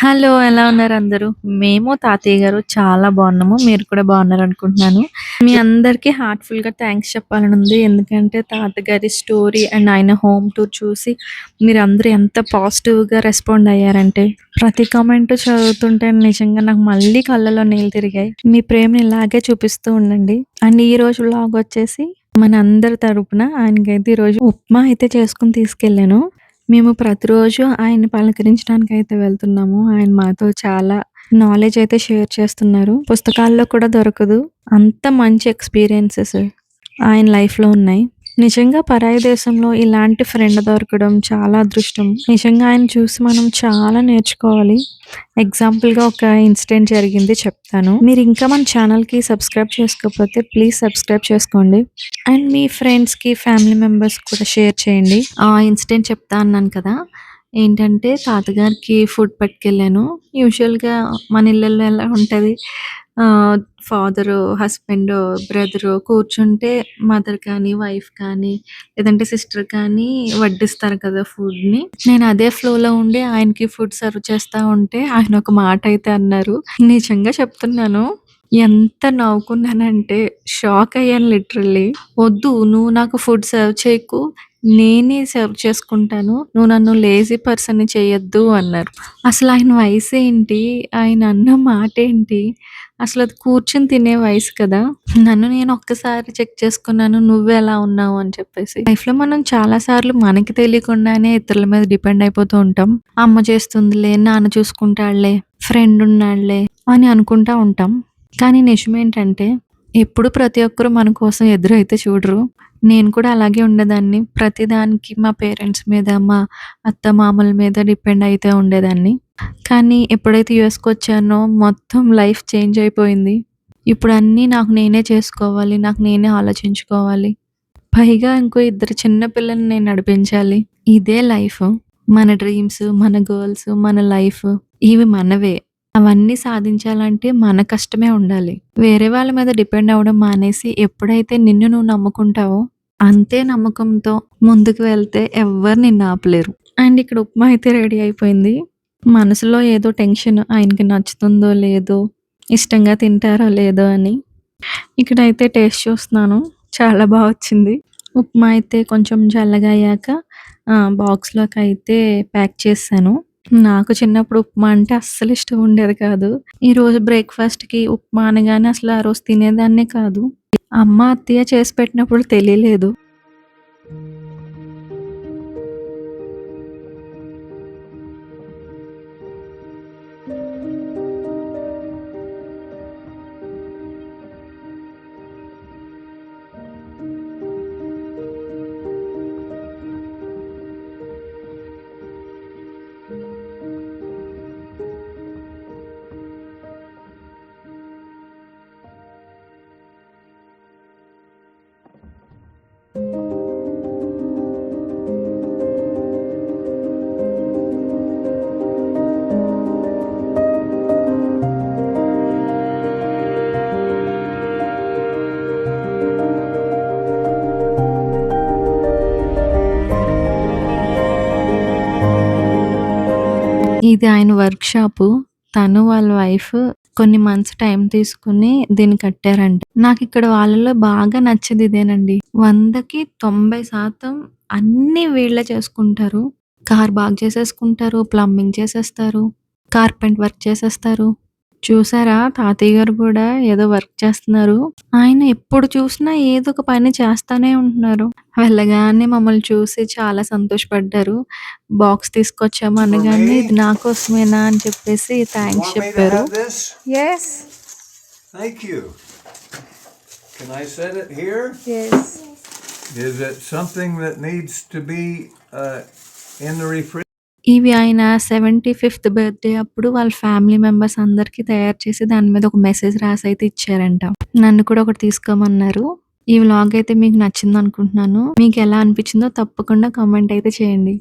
Hello! ఎలా ఉన్నారు అందరూ? మేము, తాతయ్య గారు చాలా బాగున్నాము. మీరు కూడా బాగున్నారనుకుంటున్నాను. మీ అందరికీ హార్ట్‌ఫుల్‌గా చెప్పాలని ఉంది ఎందుకంటే తాతగారి స్టోరీ అండ్ ఆయన హోమ్ టూర్ చూసి మీరందరూ ఎంత పాజిటివ్‌గా రెస్పాండ్ అయ్యారంటే, ప్రతి కామెంట్ చదువుతుంటే నిజంగా నాకు మళ్ళీ కళ్ళలో నీళ్ళు తిరిగాయి. మీ ప్రేమని ఇలాగే చూపిస్తూ ఉండండి. అండ్ ఈ రోజు లాగ్ వచ్చేసి మనందరి తరపున ఆయనకైతే ఈరోజు ఉప్మా అయితే చేసుకొని తీసుకెళ్ళాను. మేము ప్రతిరోజు ఆయన్ని అయితే వెళ్తున్నాము. ఆయన మాతో చాలా నాలెడ్జ్ అయితే షేర్ చేస్తున్నారు. పుస్తకాల్లో కూడా దొరకదు. అంత మంచి ఎక్స్‌పీరియన్సెస్ ఆయన లైఫ్‌లో ఉన్నాయి. నిజంగా పరాయి దేశంలో ఇలాంటి ఫ్రెండ్ దొరకడం చాలా అదృష్టం. నిజంగా ఆయన చూసి మనం చాలా నేర్చుకోవాలి. ఎగ్జాంపుల్‌గా ఒక ఇన్సిడెంట్ జరిగింది చెప్తాను. మీరు ఇంకా మన ఛానల్‌కి సబ్స్క్రైబ్ చేసుకోకపోతే ప్లీజ్ సబ్స్క్రైబ్ చేసుకోండి. అండ్ మీ ఫ్రెండ్స్‌కి, ఫ్యామిలీ మెంబర్స్‌కి కూడా షేర్ చేయండి. ఆ ఇన్సిడెంట్ చెప్తా అన్నాను కదా! ఏంటంటే తాతగారికి ఫుడ్ పట్టుకెళ్ళాను. యూజువల్‌గా మన ఇళ్ళల్లో ఎలా ఉంటుంది ఆహ్, ఫాదరు, హస్బెండ్ బ్రదరు కూర్చుంటే మదర్ కానీ, వైఫ్ కానీ, లేదంటే సిస్టర్ కానీ వడ్డిస్తారు కదా ఫుడ్‌ని. నేను అదే ఫ్లోలో ఉండి ఆయనకి ఫుడ్ సర్వ్ చేస్తా ఉంటే ఆయన ఒక మాట అయితే అన్నారు. నిజంగా చెప్తున్నాను. ఎంత నవ్వుకున్నానంటే షాక్ అయ్యాను లిటరల్లీ. "వద్దు నువ్వు నాకు ఫుడ్ సర్వ్ చేయకు. నేనే సర్వ్ చేసుకుంటాను. నువ్వు నన్ను లేజీ పర్సన్ చేయొద్దు" అన్నారు. అసలు ఆయన వయసు ఏంటి ఆయన అన్న మాట ఏంటి అసలు అది కూర్చుని తినే వయసు కదా! నన్ను నేను ఒక్కసారి చెక్ చేసుకున్నాను. నువ్వెలా ఉన్నావు అని చెప్పేసి. లైఫ్‌లో మనం చాలా సార్లు మనకి తెలియకుండానే ఇతరుల మీద డిపెండ్ అయిపోతూ ఉంటాం. అమ్మ చేస్తుందిలే, నాన్న చూసుకుంటాడులే, ఫ్రెండ్ ఉన్నాడులే అని అనుకుంటా ఉంటాం. కానీ నిజమేంటంటే ఎప్పుడు ప్రతి ఒక్కరు మన కోసం ఎదురైతే చూడరు. నేను కూడా అలాగే ఉండేదాన్ని. ప్రతిదానికి మా పేరెంట్స్ మీద, మా అత్త మామల మీద డిపెండ్ అయితే ఉండేదాన్ని. కానీ ఎప్పుడైతే యూఎస్‌కొచ్చానో మొత్తం లైఫ్ చేంజ్ అయిపోయింది. ఇప్పుడు అన్నీ నాకు నేనే చేసుకోవాలి. నాకు నేనే ఆలోచించుకోవాలి. పైగా ఇంకో ఇద్దరు చిన్న పిల్లల్ని నేను నడిపించాలి. ఇదే లైఫ్. మన డ్రీమ్స్, మన గోల్స్, మన లైఫ్ ఇవి మనవే. అవన్నీ సాధించాలంటే మన కష్టమే ఉండాలి. వేరే వాళ్ళ మీద డిపెండ్ అవ్వడం మానేసి ఎప్పుడైతే నిన్ను నువ్వు నమ్ముకుంటావో అంతే నమ్మకంతో ముందుకు వెళ్తే ఎవ్వరు నిన్ను ఆపలేరు. అండ్ ఇక్కడ ఉప్మా అయితే రెడీ అయిపోయింది. మనసులో ఏదో టెన్షన్ ఆయనకి నచ్చుతుందో లేదో, ఇష్టంగా తింటారో లేదో అని. ఇక్కడైతే టేస్ట్ చూస్తున్నాను. చాలా బాగా వచ్చింది. ఉప్మా అయితే కొంచెం చల్లగా అయ్యాక బాక్స్లోకి అయితే ప్యాక్ చేశాను నాకు చిన్నప్పుడు ఉప్మా అంటే అస్సలు ఇష్టం ఉండేది కాదు. ఈరోజు బ్రేక్‌ఫాస్ట్‌కి ఉప్మా అనగానే అసలు ఆ రోజు తినేదాన్నే కాదు. అమ్మ, అత్తయ్య చేసి పెట్టినప్పుడు తెలియలేదు. ఇది ఆయన వర్క్ షాపు. తను వాళ్ళ వైఫ్ కొన్ని మంత్స్ టైం తీసుకొని దీన్ని కట్టారంట. ఇక్కడ వాళ్ళలో బాగా నచ్చేది ఇదేనండి. వందకి తొంభై శాతం అన్ని వీళ్ళే చేసుకుంటారు. కార్ బాగా చేసేసుకుంటారు. ప్లంబింగ్ చేసేస్తారు. కార్పెంట్ వర్క్ చేసేస్తారు. చూసారా తాతయ్య గారు కూడా ఏదో వర్క్ చేస్తున్నారు. ఆయన ఎప్పుడు చూసినా ఏదో ఒక పని చేస్తానే ఉంటున్నారు. వెళ్ళగానే మమ్మల్ని చూసి చాలా సంతోషపడ్డారు. బాక్స్ తీసుకొచ్చాము అనగానే ఇది నా కోసమేనా అని చెప్పేసి to చెప్పారు. have this? Yes, Thank you. Can I set it here? yes. Is it something that needs to be uh, in the refrigerator? ఇవి ఆయన 75థ్ బర్త్‌డే అప్పుడు వాళ్ళ ఫ్యామిలీ మెంబర్స్ అందరికి తయారు చేసి దాని మీద ఒక మెసేజ్ రాసైతే ఇచ్చారంట. నన్ను కూడా ఒకటి తీసుకోమన్నారు. ఈ వ్లాగ్ అయితే మీకు నచ్చిందనుకుంటున్నాను. మీకెలా అనిపించిందో తప్పకుండా కామెంట్ అయితే చేయండి.